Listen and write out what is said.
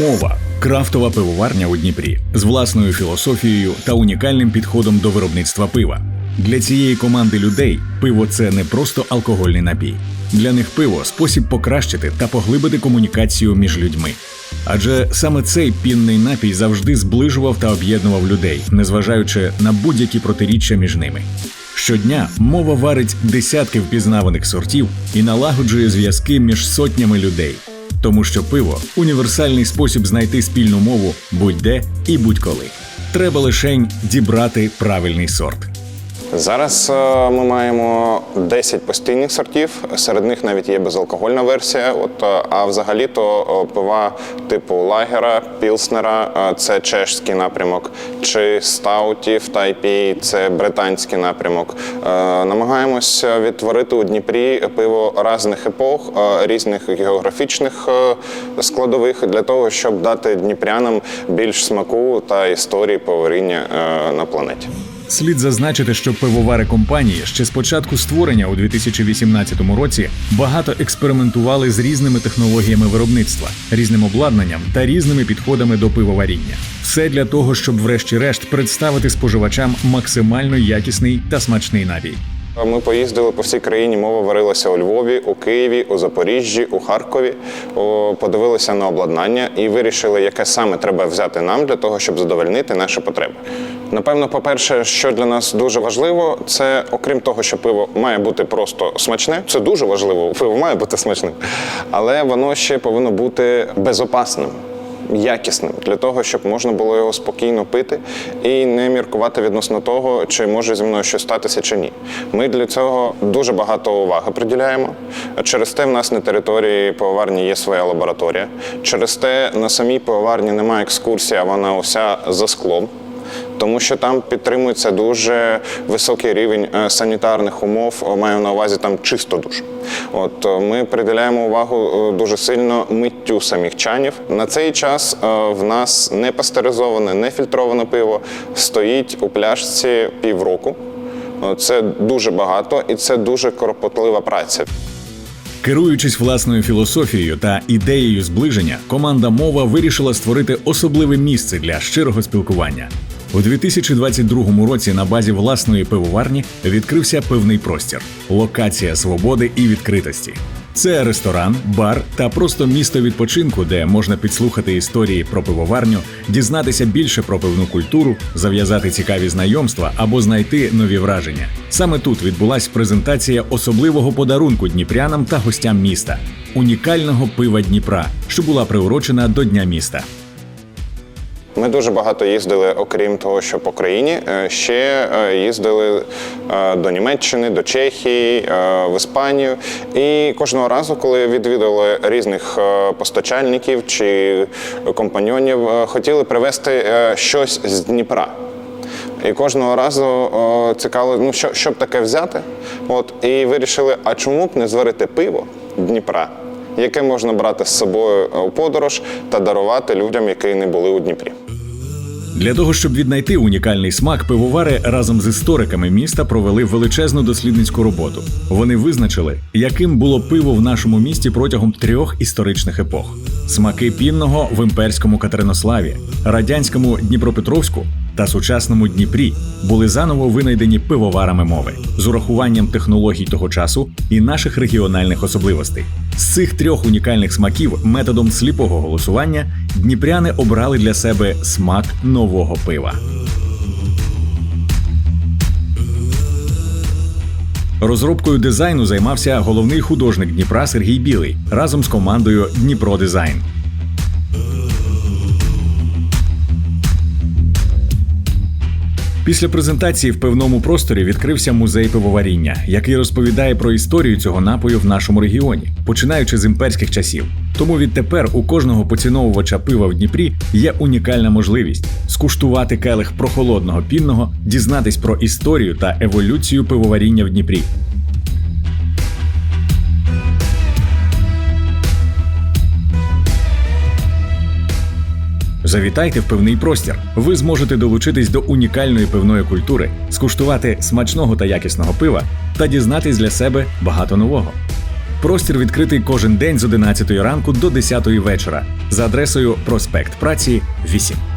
Мова крафтова пивоварня у Дніпрі з власною філософією та унікальним підходом до виробництва пива. Для цієї команди людей пиво це не просто алкогольний напій. Для них пиво спосіб покращити та поглибити комунікацію між людьми. Адже саме цей пінний напій завжди зближував та об'єднував людей, незважаючи на будь-які протиріччя між ними. Щодня мова варить десятки впізнаваних сортів і налагоджує зв'язки між сотнями людей. Тому що пиво універсальний спосіб знайти спільну мову будь-де і будь-коли. Треба лишень дібрати правильний сорт. Зараз е, ми маємо 10 постійних сортів. Серед них навіть є безалкогольна версія. От, е, а взагалі то е, пива типу лагера, пілснера це чешський напрямок, чи стаутів тайпі це британський напрямок. Намагаємось відтворити у Дніпрі пиво різних епох, різних географічних складових для того, щоб дати дніпрянам більш смаку та історії поваріння на планеті. Слід зазначити, що пивовари компанії ще з початку створення у 2018 році багато експериментували з різними технологіями виробництва, різним обладнанням та різними підходами до пивоваріння. Все для того, щоб, врешті-решт, представити споживачам максимально якісний та смачний напій. Ми поїздили по всій країні. Мова варилася у Львові, у Києві, у Запоріжжі, у Харкові. Подивилися на обладнання і вирішили, яке саме треба взяти нам для того, щоб задовольнити наші потреби. Напевно, по-перше, що для нас дуже важливо, це окрім того, що пиво має бути просто смачне. Це дуже важливо. Пиво має бути смачним, але воно ще повинно бути безопасним якісним для того, щоб можна було його спокійно пити і не міркувати відносно того, чи може зі мною щось статися чи ні. Ми для цього дуже багато уваги приділяємо. Через те в нас на території пивоварні є своя лабораторія. Через те на самій пивоварні немає екскурсії, а вона уся за склом тому що там підтримується дуже високий рівень е, санітарних умов. е, Маю на увазі там чисто дуже. От е, ми приділяємо увагу дуже сильно миттю самих чанів. На цей час в нас не пастеризоване, не фільтроване пиво стоїть у пляшці півроку. Це дуже багато і це дуже кропотлива праця. Керуючись власною філософією та ідеєю зближення, команда мова вирішила створити особливе місце для щирого спілкування. У 2022 році на базі власної пивоварні відкрився пивний простір, локація свободи і відкритості. Це ресторан, бар та просто місто відпочинку, де можна підслухати історії про пивоварню, дізнатися більше про пивну культуру, зав'язати цікаві знайомства або знайти нові враження. Саме тут відбулася презентація особливого подарунку дніпрянам та гостям міста унікального пива Дніпра, що була приурочена до Дня міста. Ми дуже багато їздили, окрім того, що по країні, е, ще е, їздили е, до Німеччини, до Чехії, в Іспанію. І кожного разу, коли відвідали різних постачальників чи компаньонів, хотіли привезти щось з Дніпра. І кожного разу цікаво, ну що, що б таке взяти. От, і вирішили, а чому б не зварити пиво Дніпра, яке можна брати з собою у подорож та дарувати людям, які не були у Дніпрі. Для того, щоб віднайти унікальний смак, пивовари разом з істориками міста провели величезну дослідницьку роботу. Вони визначили, яким було пиво в нашому місті протягом трьох історичних епох: смаки пінного в імперському Катеринославі, радянському Дніпропетровську та сучасному Дніпрі були заново винайдені пивоварами мови з урахуванням технологій того часу і наших регіональних особливостей. З цих трьох унікальних смаків методом сліпого голосування дніпряни обрали для себе смак нового пива. Розробкою дизайну займався головний художник Дніпра Сергій Білий разом з командою Дніпро Дизайн. Після презентації в певному просторі відкрився музей пивоваріння, який розповідає про історію цього напою в нашому регіоні, починаючи з імперських часів. Тому відтепер у кожного поціновувача пива в Дніпрі є унікальна можливість скуштувати келих прохолодного пінного, дізнатись про історію та еволюцію пивоваріння в Дніпрі. Завітайте в пивний простір. Ви зможете долучитись до унікальної пивної культури, скуштувати смачного та якісного пива та дізнатись для себе багато нового. Простір відкритий кожен день з 11 ранку до 10 вечора за адресою Проспект Праці 8.